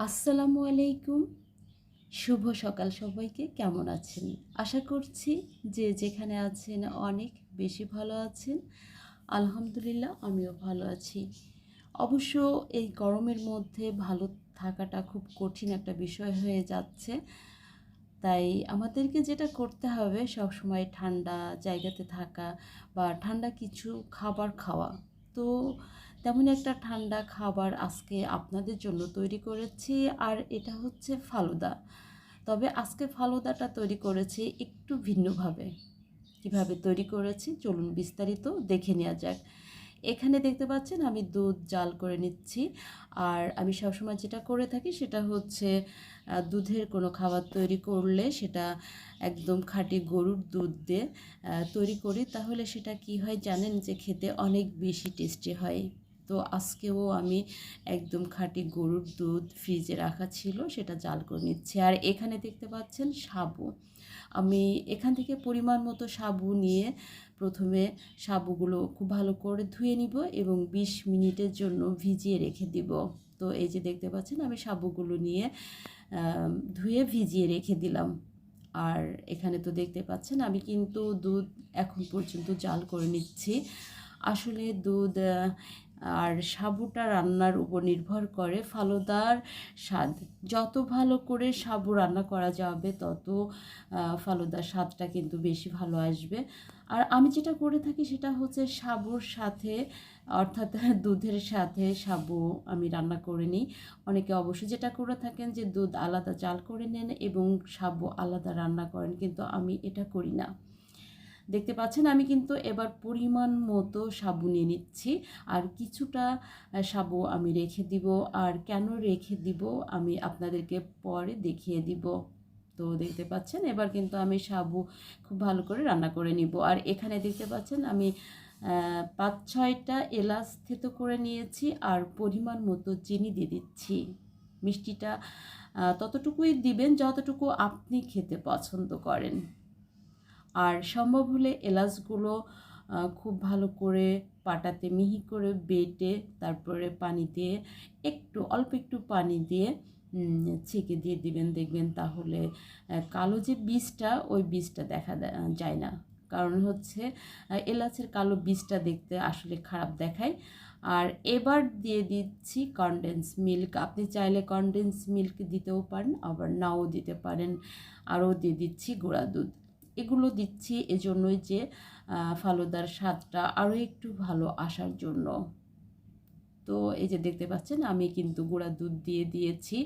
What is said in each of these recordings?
আসসালামু আলাইকুম। শুভ সকাল সবাইকে। কেমন আছেন? আশা করছি যে যেখানে আছেন অনেক বেশি ভালো আছেন। আলহামদুলিল্লাহ, আমিও ভালো আছি। অবশ্য এই গরমের মধ্যে ভালো থাকাটা খুব কঠিন একটা বিষয় হয়ে যাচ্ছে। তাই আমাদেরকে যেটা করতে হবে সব সময় ঠান্ডা জায়গাতে থাকা বা ঠান্ডা কিছু খাবার খাওয়া। তো তেমনই একটা ঠান্ডা খাবার আজকে আপনাদের জন্য তৈরি করেছি, আর এটা হচ্ছে ফালুদা। তবে আজকে ফালুদাটা তৈরি করেছি একটু ভিন্নভাবে। কীভাবে তৈরি করেছি চলুন বিস্তারিত দেখে নেওয়া যাক। এখানে দেখতে পাচ্ছেন আমি দুধ জাল করে নিচ্ছি। আর আমি সবসময় যেটা করে থাকি সেটা হচ্ছে দুধের কোনো খাবার তৈরি করলে সেটা একদম খাঁটি গরুর দুধ দিয়ে তৈরি করি। তাহলে সেটা কি হয় জানেন যে খেতে অনেক বেশি টেস্টি হয়। তো আজকেও আমি একদম খাঁটি গরুর দুধ ফ্রিজে রাখা ছিল, সেটা জাল করে নিচ্ছি। আর এখানে দেখতে পাচ্ছেন সাবু। আমি এখান থেকে পরিমাণ মতো সাবু নিয়ে প্রথমে সাবুগুলো খুব ভালো করে ধুয়ে নিব এবং ২০ মিনিটের জন্য ভিজিয়ে রেখে দিব। তো এই যে দেখতে পাচ্ছেন, আমি সাবুগুলো নিয়ে ধুয়ে ভিজিয়ে রেখে দিলাম। আর এখানে তো দেখতে পাচ্ছেন, আমি কিন্তু দুধ এখন পর্যন্ত জাল করে নিচ্ছি। আসলে দুধ আর সাবুটা রান্নার উপর নির্ভর করে ফালুদার স্বাদ। যত ভালো করে সাবু রান্না করা যাবে, তত ফালুদার স্বাদটা কিন্তু বেশি ভালো আসবে। আর আমি যেটা করে থাকি সেটা হচ্ছে সাবুর সাথে, অর্থাৎ দুধের সাথে সাবু আমি রান্না করে নিই। অনেকে অবশ্যই যেটা করে থাকেন যে দুধ আলাদা চাল করে নেন এবং সাবু আলাদা রান্না করেন, কিন্তু আমি এটা করি না। দেখতে পাচ্ছেন, আমি কিন্তু এবার পরিমাণ মতো সাবু নিয়ে নিচ্ছি। আর কিছুটা সাবু আমি রেখে দিব। আর কেন রেখে দিব, আমি আপনাদেরকে পরে দেখিয়ে দিব। তো দেখতে পাচ্ছেন, এবার কিন্তু আমি সাবু খুব ভালো করে রান্না করে নিব। আর এখানে দেখতে পাচ্ছেন, আমি পাঁচ ছয়টা এলাচ থেতো করে নিয়েছি। আর পরিমাণ মতো চিনি দিয়ে দিচ্ছি। মিষ্টিটা ততটুকুই দিবেন, যতটুকু আপনি খেতে পছন্দ করেন। আর সম্ভব হলে এলাচগুলো খুব ভালো করে পাটাতে মিহি করে বেটে তারপরে পানি দিয়ে একটু, অল্প একটু পানি দিয়ে ছেঁকে দিয়ে দিবেন। দেখবেন তাহলে কালো যে বীজটা, ওই বীজটা দেখা যায় না। কারণ হচ্ছে এলাচের কালো বীজটা দেখতে আসলে খারাপ দেখায়। আর এবার দিয়ে দিচ্ছি কনডেন্স মিল্ক আপনি চাইলে কনডেন্স মিল্ক দিতেও পারেন, আবার নাও দিতে পারেন। আরও দিয়ে দিচ্ছি গুঁড়া দুধ। এগুলো দিচ্ছি এজন্যই যে ফালুদার স্বাদটা আরও একটু ভালো আসার জন্য। তো এই যে দেখতে পাচ্ছেন, আমি কিন্তু গুঁড়া দুধ দিয়ে দিয়েছি।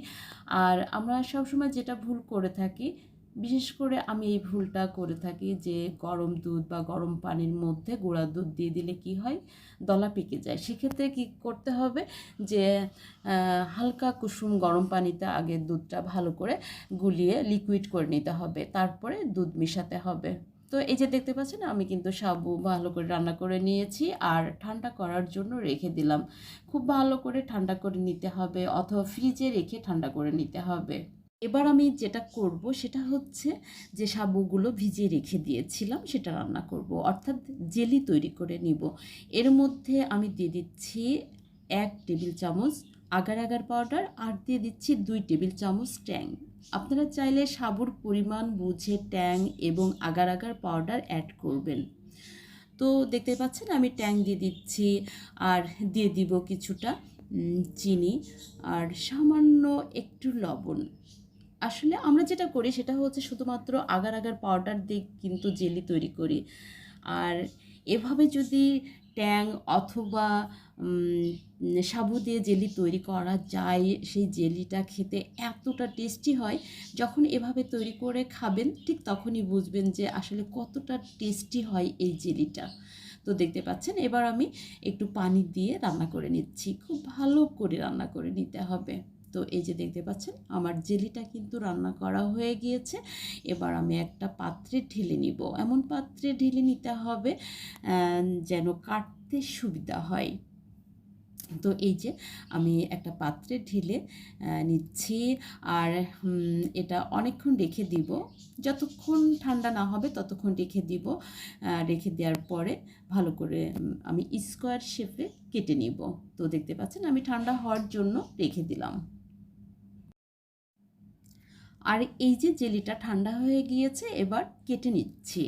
আর আমরা সবসময় যেটা ভুল করে থাকি বিশেষ করে আমি এই ভুলটা করে থাকি যে গরম দুধ বা গরম পানির মধ্যে গুঁড়া দুধ দিয়ে দিলে কি হয়? দলা পেকে যায়। সেক্ষেত্রে কি করতে হবে যে হালকা কুসুম গরম পানিতে আগে দুধটা ভালো করে গুলিয়ে লিকুইড করে নিতে হবে। তারপরে দুধ মেশাতে হবে। তো এই যে দেখতে পাচ্ছেন, আমি কিন্তু সাবু ভালো করে রান্না করে নিয়েছি আর ঠান্ডা করার জন্য রেখে দিলাম। খুব ভালো করে ঠান্ডা করে নিতে হবে অথবা ফ্রিজে রেখে ঠান্ডা করে নিতে হবে। এবার আমি যেটা করব সেটা হচ্ছে যে সাবুগুলো ভিজিয়ে রেখে দিয়েছিলাম, সেটা রান্না করব। অর্থাৎ জেলি তৈরি করে নিব। এর মধ্যে আমি দিয়ে দিচ্ছি এক টেবিল চামচ আগার আগার পাউডার আর দিয়ে দিচ্ছি দুই টেবিল চামচ ট্যাং। আপনারা চাইলে সাবুর পরিমাণ বুঝে ট্যাং এবং আগার আগার পাউডার অ্যাড করবেন। তো দেখতে পাচ্ছেন আমি ট্যাং দিয়ে দিচ্ছি আর দিয়ে দিব কিছুটা চিনি আর সামান্য একটু লবণ। আসলে আমরা যেটা করি সেটা হচ্ছে শুধুমাত্র আগার আগার পাউডার দিয়ে কিন্তু জেলি তৈরি করি। আর এভাবে যদি ট্যাং অথবা সাবু দিয়ে জেলি তৈরি করা যায়, সেই জেলিটা খেতে এতটা টেস্টি হয়, যখন এভাবে তৈরি করে খাবেন, ঠিক তখনই বুঝবেন যে আসলে কতটা টেস্টি হয় এই জেলিটা তো দেখতে পাচ্ছেন, এবার আমি একটু পানি দিয়ে রান্না করে নিচ্ছি। খুব ভালো করে রান্না করে নিতে হবে। তো এই যে দেখতে পাচ্ছেন, আমার জেলিটা কিন্তু রান্না করা হয়ে গিয়েছে। এবার আমি একটা পাত্রে ঢেলে নিব। এমন পাত্রে ঢেলে নিতে হবে যেন কাটতে সুবিধা হয়। তো এই যে আমি একটা পাত্রে ঢেলে নিচ্ছি আর এটা অনেকক্ষণ রেখে দিব। যতক্ষণ ঠান্ডা না হবে ততক্ষণ রেখে দিব। রেখে দেওয়ার পরে ভালো করে আমি স্কোয়ার শেপে কেটে নিব। তো দেখতে পাচ্ছেন, আমি ঠান্ডা হওয়ার জন্য রেখে দিলাম। আর এই যে জেলিটা ঠান্ডা হয়ে গিয়েছে, এবার কেটে নিচ্ছি।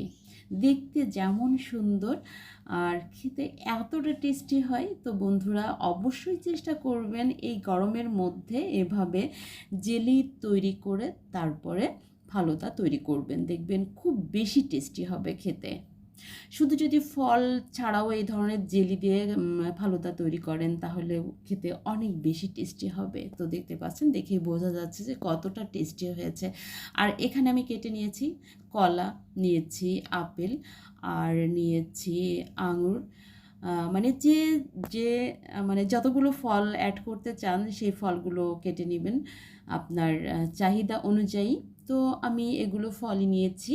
দেখতে যেমন সুন্দর আর খেতে এতটা টেস্টি হয়। তো বন্ধুরা, অবশ্যই চেষ্টা করবেন এই গরমের মধ্যে এভাবে জেলি তৈরি করে তারপরে ফালুদা তৈরি করবেন। দেখবেন খুব বেশি টেস্টি হবে খেতে। শুধু যদি ফল ছাড়াও এই ধরনের জেলি দিয়ে ফালুদা তৈরি করেন, তাহলে খেতে অনেক বেশি টেস্টি হবে। তো দেখতে পাচ্ছেন দেখেই বোঝা যাচ্ছে যে কতটা টেস্টি হয়েছে। আর এখানে আমি কেটে নিয়েছি কলা, নিয়েছি আপেল, আর নিয়েছি আঙুর। মানে যে যে মানে যতগুলো ফল অ্যাড করতে চান, সেই ফলগুলো কেটে নেবেন। আপনার চাহিদা অনুযায়ী। তো আমি এগুলো ফলই নিয়েছি।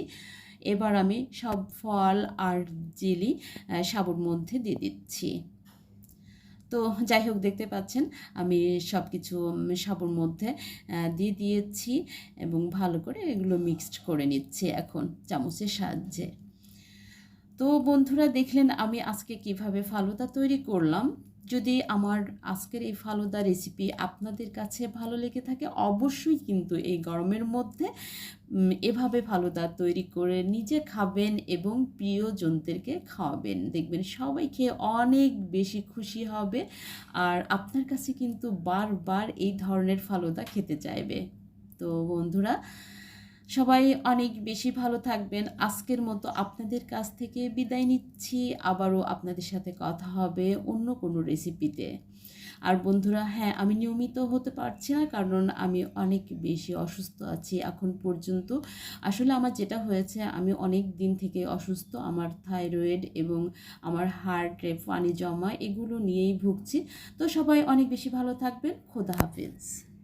এবার আমি সব ফল আর জেলি সাবুর মধ্যে দিয়ে দিচ্ছি। তো যাই হোক, দেখতে পাচ্ছেন, আমি সব কিছু সাবুর মধ্যে দিয়ে দিয়েছি এবং ভালো করে এগুলো মিক্সড করে নিচ্ছি এখন চামচের সাহায্যে। তো বন্ধুরা, দেখলেন আমি আজকে কীভাবে ফালুদা তৈরি করলাম। যদি আমার আজকের এই ফালুদা রেসিপি আপনাদের কাছে ভালো লেগে থাকে, অবশ্যই কিন্তু এই গরমের মধ্যে এভাবে ফালুদা তৈরি করে নিজে খাবেন এবং প্রিয় প্রিয়জনদেরকে খাওয়াবেন। দেখবেন সবাই খেয়ে অনেক বেশি খুশি হবে আর আপনার কাছে কিন্তু বারবার এই ধরনের ফালুদা খেতে চাইবে। তো বন্ধুরা সবাই অনেক বেশি ভালো থাকবেন। আজকের মতো আপনাদের কাছ থেকে বিদায় নিচ্ছি। আবারও আপনাদের সাথে কথা হবে অন্য কোনো রেসিপিতে আর বন্ধুরা হ্যাঁ আমি নিয়মিত হতে পারছি না কারণ আমি অনেক বেশি অসুস্থ আছি এখন পর্যন্ত। আসলে আমার যেটা হয়েছে, আমি অনেক দিন থেকে অসুস্থ। আমার থাইরয়েড এবং আমার হার্টে, পানি জমা এগুলো নিয়েই ভুগছি। তো সবাই অনেক বেশি ভালো থাকবেন। খোদা হাফিজ।